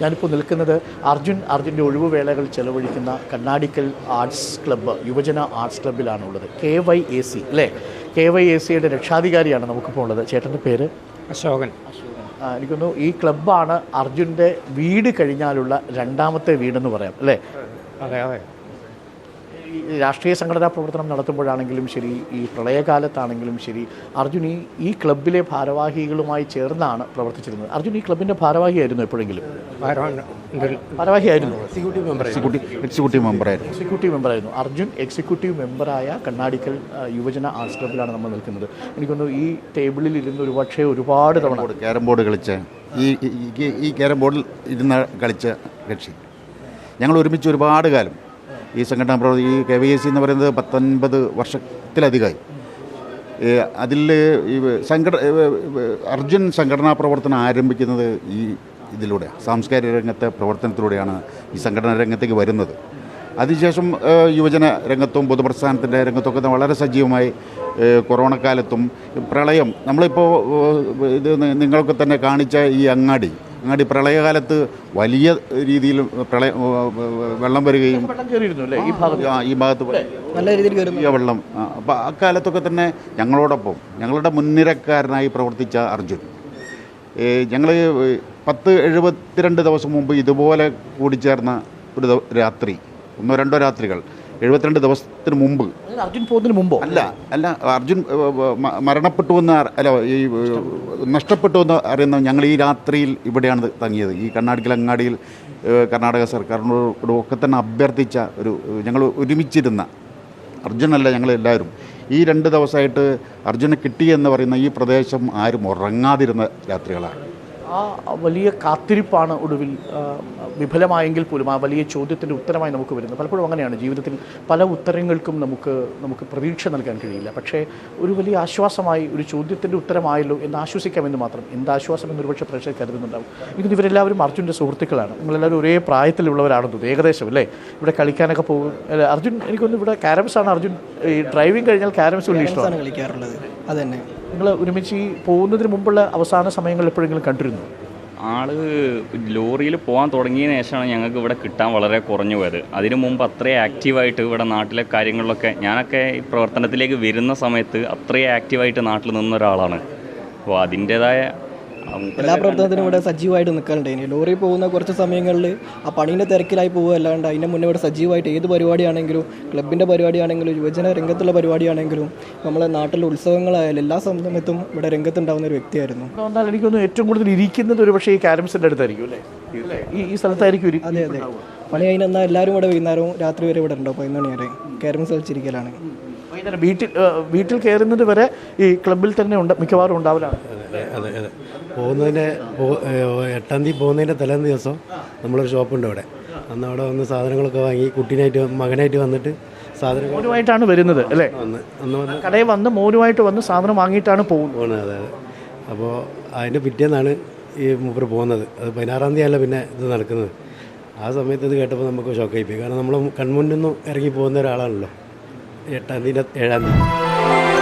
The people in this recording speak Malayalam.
ഞാനിപ്പോൾ നിൽക്കുന്നത് അർജുൻ അർജുന്റെ ഒഴിവുവേളകൾ ചെലവഴിക്കുന്ന Kannadikkal arts club Yuvajana arts ക്ലബ്ബിലാണുള്ളത്. K Y A C അല്ലേ? കെ വൈ എ സിയുടെ രക്ഷാധികാരിയാണ് നമുക്കിപ്പോൾ ഉള്ളത്. ചേട്ടന്റെ പേര്? അശോകൻ. എനിക്കൊന്നു ഈ ക്ലബ്ബാണ് അർജുന്റെ വീട് കഴിഞ്ഞാലുള്ള രണ്ടാമത്തെ വീടെന്ന് പറയാം അല്ലേ? അതെ അതെ. രാഷ്ട്രീയ സംഘടനാ പ്രവർത്തനം നടത്തുമ്പോഴാണെങ്കിലും ശരി ഈ പ്രളയകാലത്താണെങ്കിലും ശരി അർജുൻ ഈ ഈ ക്ലബിലെ ഭാരവാഹികളുമായി ചേർന്നാണ് പ്രവർത്തിച്ചിരുന്നത്. അർജുൻ ഈ ക്ലബിന്റെ ഭാരവാഹിയായിരുന്നു എപ്പോഴെങ്കിലും. ഭാരവാഹിയായിരുന്നു. എക്സിക്യൂട്ടീവ് മെമ്പർ ആയിരുന്നു. എക്സിക്യൂട്ടീവ് മെമ്പറായിരുന്നു എക്സിക്യൂട്ടീവ് മെമ്പറായിരുന്നു അർജുൻ എക്സിക്യൂട്ടീവ് മെമ്പറായ കണ്ണാടിക്കൽ യുവജന ആർട്സ് ക്ലബിലാണ് നമ്മൾ നിൽക്കുന്നത്. എനിക്കൊന്ന് ഈ ടേബിളിൽ ഇരുന്ന് ഒരു പക്ഷേ ഒരുപാട് തവണ ക്യാരം ബോർഡ് കളിച്ച ഈ ഈ- ഈ- ഈ ക്യാരം ബോർഡിൽ ഇരുന്ന് കളിച്ച കക്ഷി. ഞങ്ങൾ ഒരുമിച്ച് ഒരുപാട് കാലം ഈ സംഘടനാ പ്രവർത്തി ഈ കെ വി എ സി എന്ന് പറയുന്നത് പത്തൊൻപത് വർഷത്തിലധികമായി. അതിൽ ഈ സംഘട അർജുൻ സംഘടനാ പ്രവർത്തനം ആരംഭിക്കുന്നത് ഈ ഇതിലൂടെ സാംസ്കാരിക രംഗത്തെ പ്രവർത്തനത്തിലൂടെയാണ് ഈ സംഘടനാ രംഗത്തേക്ക് വരുന്നത്. അതിനുശേഷം യുവജന രംഗത്തും പൊതുപ്രസ്ഥാനത്തിന്റെ രംഗത്തൊക്കെ വളരെ സജീവമായി ഏഹ്, കൊറോണ കാലത്തും പ്രളയം നമ്മളിപ്പോൾ ഇത് നിങ്ങളൊക്കെ തന്നെ കാണിച്ച ഈ അങ്ങാടി അങ്ങാടി പ്രളയകാലത്ത് വലിയ രീതിയിൽ പ്രളയ വെള്ളം വരികയും ഈ ഭാഗത്ത്? ആ, ഈ ഭാഗത്ത് നല്ല രീതിയിൽ വെള്ളം. അപ്പോൾ അക്കാലത്തൊക്കെ തന്നെ ഞങ്ങളോടൊപ്പം ഞങ്ങളുടെ മുൻനിരക്കാരനായി പ്രവർത്തിച്ച അർജുൻ. ഞങ്ങൾ പത്ത് എഴുപത്തിരണ്ട് ദിവസം മുമ്പ് ഇതുപോലെ കൂടിച്ചേർന്ന ഒരു രാത്രി ഒന്നോ രണ്ടോ രാത്രികൾ എഴുപത്തിരണ്ട് ദിവസത്തിന് മുമ്പ്. അർജുൻ പോകുന്നതിന് മുമ്പോ? അല്ല അല്ല അർജുൻ മരണപ്പെട്ടു എന്ന് അല്ല ഈ നഷ്ടപ്പെട്ടു എന്ന് അറിയുന്ന ഞങ്ങൾ ഈ രാത്രിയിൽ ഇവിടെയാണ് തങ്ങിയത്. ഈ ഏ, കർണാടക സർക്കാരിനോട് ഒക്കെ തന്നെ അഭ്യർത്ഥിച്ച ഒരു ഞങ്ങൾ ഒരുമിച്ചിരുന്ന അർജുനല്ല ഞങ്ങളെല്ലാവരും ഈ രണ്ട് ദിവസമായിട്ട് അർജുനെ കിട്ടിയെന്ന് പറയുന്ന ഈ പ്രദേശം ആരും ഉറങ്ങാതിരുന്ന രാത്രികളാണ്. ആ വലിയ കാത്തിരിപ്പാണ് ഒടുവിൽ വിഫലമായെങ്കിൽ പോലും ആ വലിയ ചോദ്യത്തിന്റെ ഉത്തരമായി നമുക്ക് വരുന്നത്. പലപ്പോഴും അങ്ങനെയാണ്. ജീവിതത്തിൽ പല ഉത്തരങ്ങൾക്കും നമുക്ക് നമുക്ക് പ്രതീക്ഷ നൽകാൻ കഴിയില്ല. പക്ഷേ ഒരു വലിയ ആശ്വാസമായി ഒരു ചോദ്യത്തിന്റെ ഉത്തരമായല്ലോ എന്ന് ആശ്വസിക്കാമെന്ന് മാത്രം എന്ത് ആശ്വാസം എന്ന് ഒരുപക്ഷെ പ്രേക്ഷകർ കരുതുന്നുണ്ടാവും. ഇത് ഇവരെല്ലാവരും അർജുന്റെ സുഹൃത്തുക്കളാണ്. നിങ്ങളെല്ലാവരും ഒരേ പ്രായത്തിലുള്ളവരാണെന്ന് ഏകദേശം അല്ലേ? ഇവിടെ കളിക്കാനൊക്കെ പോകും. അർജുൻ എനിക്കൊന്നും ഇവിടെ ക്യാരംസ് ആണ് അർജുൻ. ഈ ഡ്രൈവിംഗ് കഴിഞ്ഞാൽ ക്യാരംസ് വലിയ ഇഷ്ടമാണ്. കളിക്കാറുള്ളത്. അതന്നെ തന്നെ. നിങ്ങൾ ഒരുമിച്ച് ഈ പോകുന്നതിന് മുമ്പുള്ള അവസാന സമയങ്ങൾ എപ്പോഴെങ്കിലും കണ്ടിരുന്നു? ആൾ ലോറിയിൽ പോകാൻ തുടങ്ങിയതിന് ശേഷമാണ് ഞങ്ങൾക്ക് ഇവിടെ കിട്ടാൻ വളരെ കുറഞ്ഞു പോയത്. അതിനു മുമ്പ് അത്രയും ആക്റ്റീവായിട്ട് ഇവിടെ നാട്ടിലെ കാര്യങ്ങളിലൊക്കെ ഞാനൊക്കെ ഈ പ്രവർത്തനത്തിലേക്ക് വരുന്ന സമയത്ത് അത്രയും ആക്റ്റീവായിട്ട് നാട്ടിൽ നിന്ന ഒരാളാണ് അപ്പോൾ അതിന്റേതായ എല്ലാ പ്രവർത്തനത്തിനും ഇവിടെ സജീവമായിട്ട് നിൽക്കാറുണ്ട്. ലോറി പോകുന്ന കുറച്ച് സമയങ്ങളിൽ ആ പണീന്റെ തിരക്കിലായി പോകുക അല്ലാണ്ട് അതിന്റെ മുന്നേ ഇവിടെ സജീവമായിട്ട് ഏത് പരിപാടിയാണെങ്കിലും ക്ലബിന്റെ പരിപാടിയാണെങ്കിലും യുവജന രംഗത്തുള്ള പരിപാടിയാണെങ്കിലും നമ്മളെ നാട്ടിലെ ഉത്സവങ്ങളായാലും എല്ലാ സമയത്തും ഇവിടെ രംഗത്തുണ്ടാവുന്ന ഒരു വ്യക്തിയായിരുന്നു. എനിക്കൊന്ന് ഏറ്റവും കൂടുതൽ ഇരിക്കുന്നത് ഒരു പക്ഷേ ഈ ക്യാരംസിന്റെ അടുത്തായിരിക്കും അല്ലേ? ഈ ഈ സ്ഥലത്തായിരിക്കും അതെ അതെ. പണി കഴിഞ്ഞാൽ എല്ലാവരും ഇവിടെ വൈകുന്നേരവും രാത്രി വരെ ഇവിടെ ഉണ്ടാവും പതിനൊന്ന് മണി വരെ. കാരംസ് കളിച്ചിരിക്കലാണ്. വൈകുന്നേരം വീട്ടിൽ വീട്ടിൽ കയറുന്നത് വരെ ഈ ക്ലബിൽ തന്നെ ഉണ്ട് മിക്കവാറും ഉണ്ടാവില്ല അതെ അതെ പോകുന്നതിന്റെ എട്ടാം തീയതി പോകുന്നതിന്റെ തലേന്ന് ദിവസം നമ്മളൊരു ഷോപ്പുണ്ട് അവിടെ. അന്ന് അവിടെ വന്ന് സാധനങ്ങളൊക്കെ വാങ്ങി കുട്ടീനായിട്ട് മകനായിട്ട് വന്നിട്ട് മോനുമായിട്ടാണ് വരുന്നത് അല്ലേ? കടയിൽ വന്ന് മോനുമായിട്ട് വന്ന് സാധനം വാങ്ങിയിട്ടാണ് പോകുന്നത്. അതെ അതെ. അപ്പോൾ അതിന്റെ പിറ്റേന്നാണ് ഈ മൂപ്പർ പോകുന്നത്. അത് പതിനാറാം തീയതി അല്ല പിന്നെ ഇത് നടക്കുന്നത്. ആ സമയത്ത് ഇത് കേട്ടപ്പോൾ നമുക്ക് ഷോക്കായി പോയി കാരണം നമ്മൾ കൺമുന്നിൽ നിന്നും ഇറങ്ങി പോകുന്ന ഒരാളാണല്ലോ. എട്ടാം ദിനം ഏഴാം ദിനം